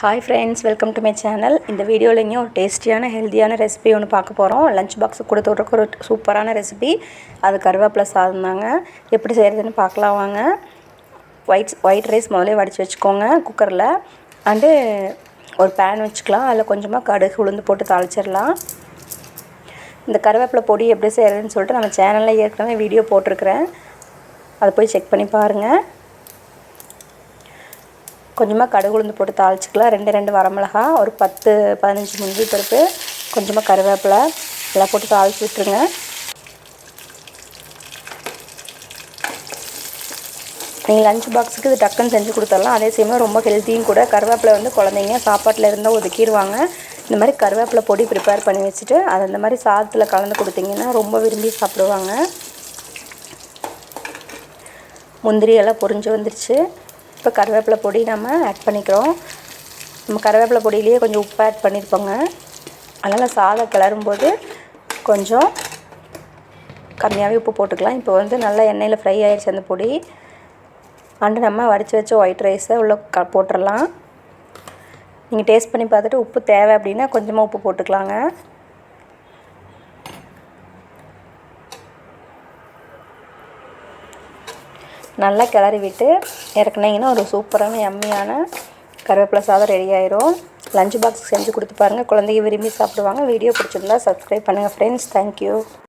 Hi friends welcome to my channel இந்த வீடியோலையும் ஒரு டேஸ்டியான ஹெல்த்தியான ரெசிபி ஒன்று பார்க்க போகிறோம் லஞ்ச் பாக்ஸ் கொடுத்து விட்றக்கு ஒரு சூப்பரான ரெசிபி அது கருவேப்பிலை சாதம் தாங்க. எப்படி செய்கிறதுன்னு பார்க்கலாம் வாங்க. ஒயிட் ஒயிட் ரைஸ் முதலே வடித்து வச்சுக்கோங்க குக்கரில் அண்டு ஒரு பேன் வச்சுக்கலாம். அதில் கொஞ்சமாக கடுகு உளுந்து போட்டு தாளிச்சிடலாம். இந்த கருவேப்பிலை பொடி எப்படி செய்கிறதுன்னு சொல்லிட்டு நம்ம சேனலில் ஏற்கனவே வீடியோ போட்டிருக்கிறேன். அதை போய் செக் பண்ணி பாருங்கள் கொஞ்சமாக கடுகு உளுந்து போட்டு தாளிச்சிக்கலாம். ரெண்டு ரெண்டு வரமிளகா ஒரு பத்து பதினஞ்சு முந்திரி பருப்பு கொஞ்சமாக கருவேப்பிலை எல்லாம் போட்டு தாளித்து விட்டுருங்க. நீங்கள் லஞ்ச் பாக்ஸுக்கு இது டக்குன்னு செஞ்சு கொடுத்துடலாம். அதே சமயம் ரொம்ப ஹெல்த்தியும் கூட. கருவேப்பிலை வந்து குழந்தைங்க சாப்பாட்டில் இருந்தால் ஒதுக்கிடுவாங்க இந்த மாதிரி கருவேப்பிலை பொடி ப்ரிப்பேர் பண்ணி வச்சுட்டு அதை இந்த மாதிரி சாதத்தில் கலந்து கொடுத்தீங்கன்னா ரொம்ப விரும்பி சாப்பிடுவாங்க. முந்திரி எல்லாம் பொரிஞ்சு வந்துருச்சு. இப்போ கருவேப்பிலை பொடி நம்ம ஆட் பண்ணிக்கிறோம். நம்ம கருவேப்பிலை பொடியிலேயே கொஞ்சம் உப்பு ஆட் பண்ணியிருப்போங்க அதனால் சாதம் கிளறும்போது கொஞ்சம் கம்மியாகவே உப்பு போட்டுக்கலாம். இப்போ வந்து நல்லா எண்ணெயில் ஃப்ரை ஆயிடுச்சு அந்த பொடி. அண்டு நம்ம வடித்து வச்ச ஒயிட் ரைஸை உள்ளே க போட்டுடலாம் நீங்கள் டேஸ்ட் பண்ணி பார்த்துட்டு உப்பு தேவை அப்படின்னா கொஞ்சமாக உப்பு போட்டுக்கலாங்க. நல்லா கிளறி விட்டு இறக்குனீங்கன்னா ஒரு சூப்பரான எம்மியான கருவேப்பிலை சாதம் ரெடி ஆயிரும். லஞ்ச் பாக்ஸ் செஞ்சு கொடுத்து பாருங்கள் குழந்தைங்க விரும்பி சாப்பிடுவாங்க. வீடியோ பிடிச்சிருந்தா சப்ஸ்கிரைப் பண்ணுங்கள் ஃப்ரெண்ட்ஸ் தேங்க்யூ